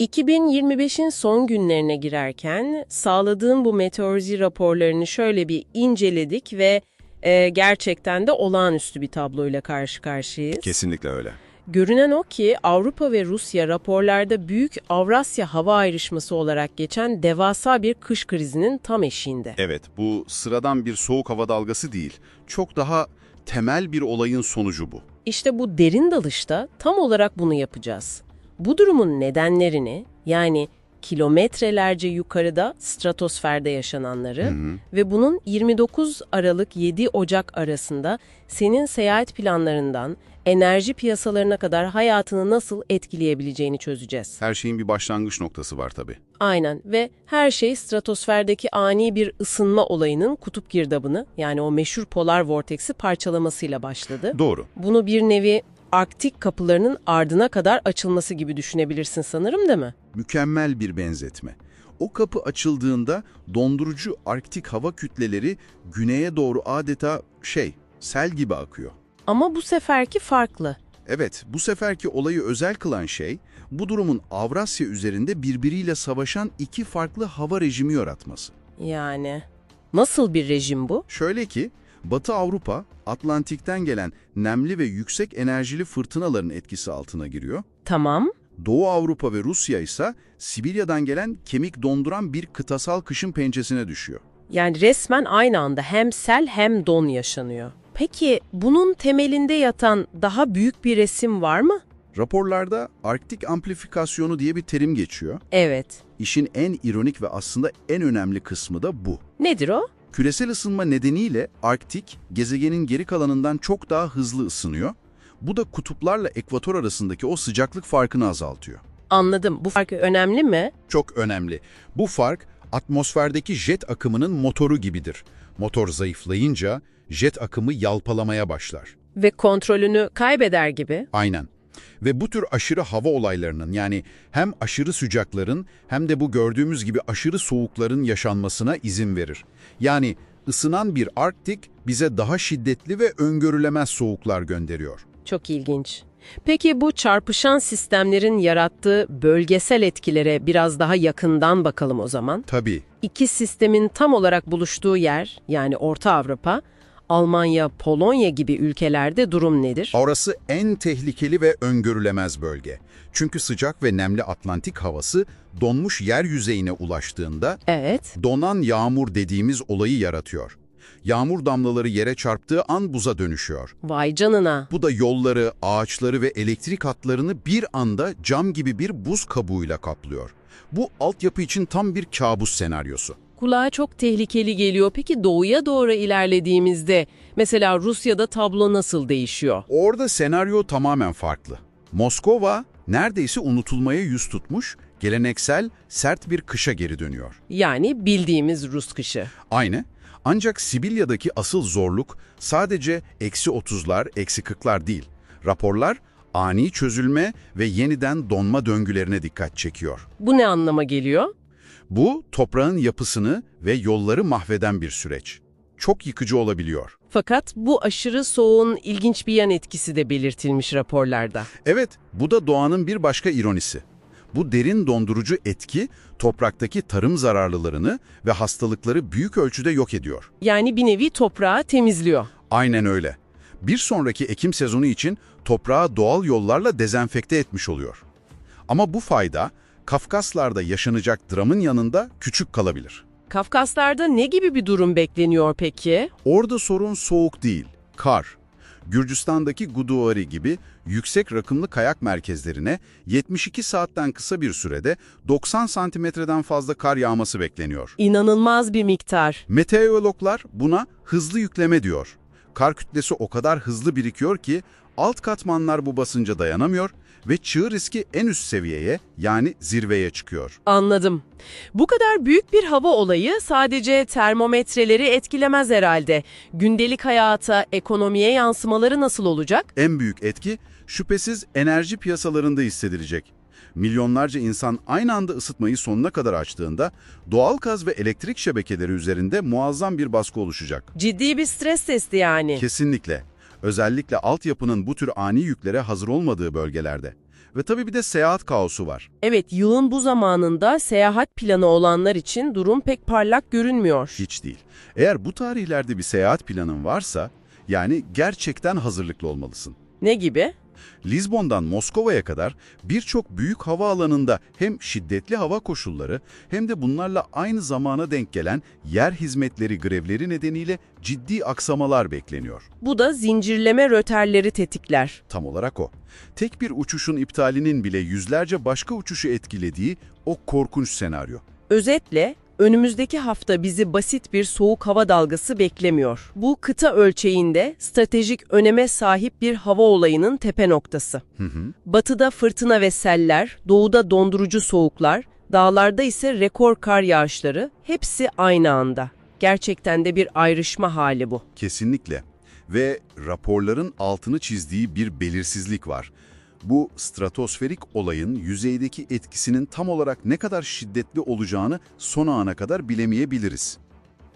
2025'in son günlerine girerken sağladığım bu meteoroloji raporlarını şöyle bir inceledik ve e, gerçekten de olağanüstü bir tabloyla karşı karşıyayız. Kesinlikle öyle. Görünen o ki Avrupa ve Rusya raporlarda Büyük Avrasya Hava Ayrışması olarak geçen devasa bir kış krizinin tam eşiğinde. Evet, bu sıradan bir soğuk hava dalgası değil. Çok daha temel bir olayın sonucu bu. İşte bu derin dalışta tam olarak bunu yapacağız. Bu durumun nedenlerini yani kilometrelerce yukarıda stratosferde yaşananları ve bunun 29 Aralık 7 Ocak arasında senin seyahat planlarından enerji piyasalarına kadar hayatını nasıl etkileyebileceğini çözeceğiz. Her şeyin bir başlangıç noktası var tabii. Aynen ve her şey stratosferdeki ani bir ısınma olayının kutup girdabını yani o meşhur polar vorteksi parçalamasıyla başladı. Doğru. Bunu bir nevi Arktik kapılarının ardına kadar açılması gibi düşünebilirsin sanırım değil mi? Mükemmel bir benzetme. O kapı açıldığında dondurucu arktik hava kütleleri güneye doğru adeta şey, sel gibi akıyor. Ama bu seferki farklı. Evet, bu seferki olayı özel kılan şey, bu durumun Avrasya üzerinde birbiriyle savaşan iki farklı hava rejimi yaratması. Yani nasıl bir rejim bu? Şöyle ki, Batı Avrupa, Atlantik'ten gelen nemli ve yüksek enerjili fırtınaların etkisi altına giriyor. Tamam. Doğu Avrupa ve Rusya ise Sibirya'dan gelen kemik donduran bir kıtasal kışın pençesine düşüyor. Yani resmen aynı anda hem sel hem don yaşanıyor. Peki bunun temelinde yatan daha büyük bir resim var mı? Raporlarda Arktik amplifikasyonu diye bir terim geçiyor. Evet. İşin en ironik ve aslında en önemli kısmı da bu. Nedir o? Küresel ısınma nedeniyle Arktik, gezegenin geri kalanından çok daha hızlı ısınıyor. Bu da kutuplarla ekvator arasındaki o sıcaklık farkını azaltıyor. Anladım. Bu fark önemli mi? Çok önemli. Bu fark atmosferdeki jet akımının motoru gibidir. Motor zayıflayınca jet akımı yalpalamaya başlar. Ve kontrolünü kaybeder gibi. Aynen. Ve bu tür aşırı hava olaylarının yani hem aşırı sıcakların hem de bu gördüğümüz gibi aşırı soğukların yaşanmasına izin verir. Yani ısınan bir Arktik bize daha şiddetli ve öngörülemez soğuklar gönderiyor. Çok ilginç. Peki bu çarpışan sistemlerin yarattığı bölgesel etkilere biraz daha yakından bakalım o zaman. Tabii. İki sistemin tam olarak buluştuğu yer yani Orta Avrupa, Almanya, Polonya gibi ülkelerde durum nedir? Orası en tehlikeli ve öngörülemez bölge. Çünkü sıcak ve nemli Atlantik havası donmuş yer yüzeyine ulaştığında Evet. donan yağmur dediğimiz olayı yaratıyor. Yağmur damlaları yere çarptığı an buza dönüşüyor. Vay canına. Bu da yolları, ağaçları ve elektrik hatlarını bir anda cam gibi bir buz kabuğuyla kaplıyor. Bu altyapı için tam bir kabus senaryosu. Kulağa çok tehlikeli geliyor. Peki doğuya doğru ilerlediğimizde mesela Rusya'da tablo nasıl değişiyor? Orada senaryo tamamen farklı. Moskova neredeyse unutulmaya yüz tutmuş, geleneksel, sert bir kışa geri dönüyor. Yani bildiğimiz Rus kışı. Aynı. Ancak Sibirya'daki asıl zorluk sadece eksi 30'lar, eksi 40'lar değil. Raporlar ani çözülme ve yeniden donma döngülerine dikkat çekiyor. Bu ne anlama geliyor? Bu toprağın yapısını ve yolları mahveden bir süreç. Çok yıkıcı olabiliyor. Fakat bu aşırı soğuğun ilginç bir yan etkisi de belirtilmiş raporlarda. Evet, bu da doğanın bir başka ironisi. Bu derin dondurucu etki topraktaki tarım zararlılarını ve hastalıkları büyük ölçüde yok ediyor. Yani bir nevi toprağı temizliyor. Aynen öyle. Bir sonraki ekim sezonu için toprağı doğal yollarla dezenfekte etmiş oluyor. Ama bu fayda Kafkaslar'da yaşanacak dramın yanında küçük kalabilir. Kafkaslar'da ne gibi bir durum bekleniyor peki? Orada sorun soğuk değil, kar. Gürcistan'daki Guduvari gibi yüksek rakımlı kayak merkezlerine 72 saatten kısa bir sürede 90 santimetreden fazla kar yağması bekleniyor. İnanılmaz bir miktar. Meteorologlar buna hızlı yükleme diyor. Kar kütlesi o kadar hızlı birikiyor ki alt katmanlar bu basınca dayanamıyor ve çığ riski en üst seviyeye yani zirveye çıkıyor. Anladım. Bu kadar büyük bir hava olayı sadece termometreleri etkilemez herhalde. Gündelik hayata, ekonomiye yansımaları nasıl olacak? En büyük etki şüphesiz enerji piyasalarında hissedilecek. Milyonlarca insan aynı anda ısıtmayı sonuna kadar açtığında doğal gaz ve elektrik şebekeleri üzerinde muazzam bir baskı oluşacak. Ciddi bir stres testi yani. Kesinlikle. Özellikle altyapının bu tür ani yüklere hazır olmadığı bölgelerde. Ve tabii bir de seyahat kaosu var. Evet, yılın bu zamanında seyahat planı olanlar için durum pek parlak görünmüyor. Hiç değil. Eğer bu tarihlerde bir seyahat planın varsa, yani gerçekten hazırlıklı olmalısın. Ne gibi? Lizbon'dan Moskova'ya kadar birçok büyük havaalanında hem şiddetli hava koşulları hem de bunlarla aynı zamana denk gelen yer hizmetleri grevleri nedeniyle ciddi aksamalar bekleniyor. Bu da zincirleme röterleri tetikler. Tam olarak o. Tek bir uçuşun iptalinin bile yüzlerce başka uçuşu etkilediği o korkunç senaryo. Özetle, önümüzdeki hafta bizi basit bir soğuk hava dalgası beklemiyor. Bu kıta ölçeğinde stratejik öneme sahip bir hava olayının tepe noktası. Hı hı. Batıda fırtına ve seller, doğuda dondurucu soğuklar, dağlarda ise rekor kar yağışları hepsi aynı anda. Gerçekten de bir ayrışma hali bu. Kesinlikle. Ve raporların altını çizdiği bir belirsizlik var. Bu stratosferik olayın yüzeydeki etkisinin tam olarak ne kadar şiddetli olacağını son ana kadar bilemeyebiliriz.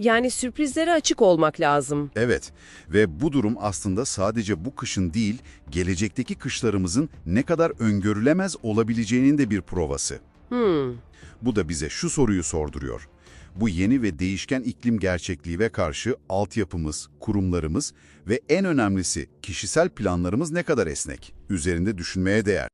Yani sürprizlere açık olmak lazım. Evet ve bu durum aslında sadece bu kışın değil, gelecekteki kışlarımızın ne kadar öngörülemez olabileceğinin de bir provası. Hmm. Bu da bize şu soruyu sorduruyor. Bu yeni ve değişken iklim gerçekliğe karşı altyapımız, kurumlarımız ve en önemlisi kişisel planlarımız ne kadar esnek? Üzerinde düşünmeye değer.